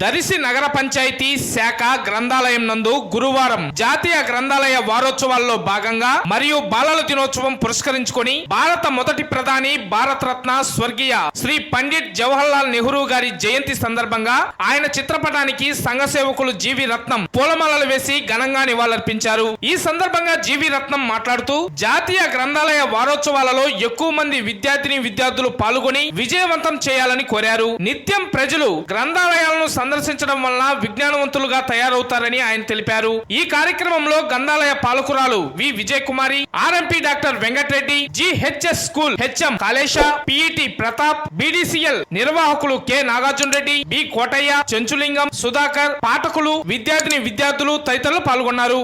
దరిసి నగర పంచాయతీ శాఖ గ్రంథాలయం నందు గురువారం జాతీయ గ్రంథాలయ వారోత్సవాల్లో భాగంగా మరియు బాలల దినోత్సవం పురస్కరించుకొని భారత మొదటి ప్రధాని భారత రత్న స్వర్గీయ శ్రీ పండిట్ జవహర్ లాల్ నెహ్రూ గారి జయంతి సందర్భంగా ఆయన చిత్రపటానికి సంఘ సేవకులు జీవి రత్నం పూలమాలలు వేసి ఘనంగా నివాళులర్పించారు. ఈ సందర్భంగా జీవి రత్నం మాట్లాడుతూ జాతీయ గ్రంథాలయ వారోత్సవాలలో ఎక్కువ మంది విద్యార్థిని విద్యార్థులు పాల్గొని విజయవంతం చేయాలని కోరారు. నిత్యం ప్రజలు గ్రంథాలయాలను సందర్శించడం వలన విజ్ఞానవంతులుగా తయారవుతారని ఆయన తెలిపారు. ఈ కార్యక్రమంలో గ్రంథాలయ పాలకురాలు V. Vijay Kumari RMP doctor Venkatareddy GHS school HM Kalesha PET Pratap BDCL నిర్వాహకులు కె. నాగార్జున రెడ్డి బి. కోటయ్య చెంచులింగం సుధాకర్ పాఠకులు విద్యార్థిని విద్యార్థులు తదితరులు పాల్గొన్నారు.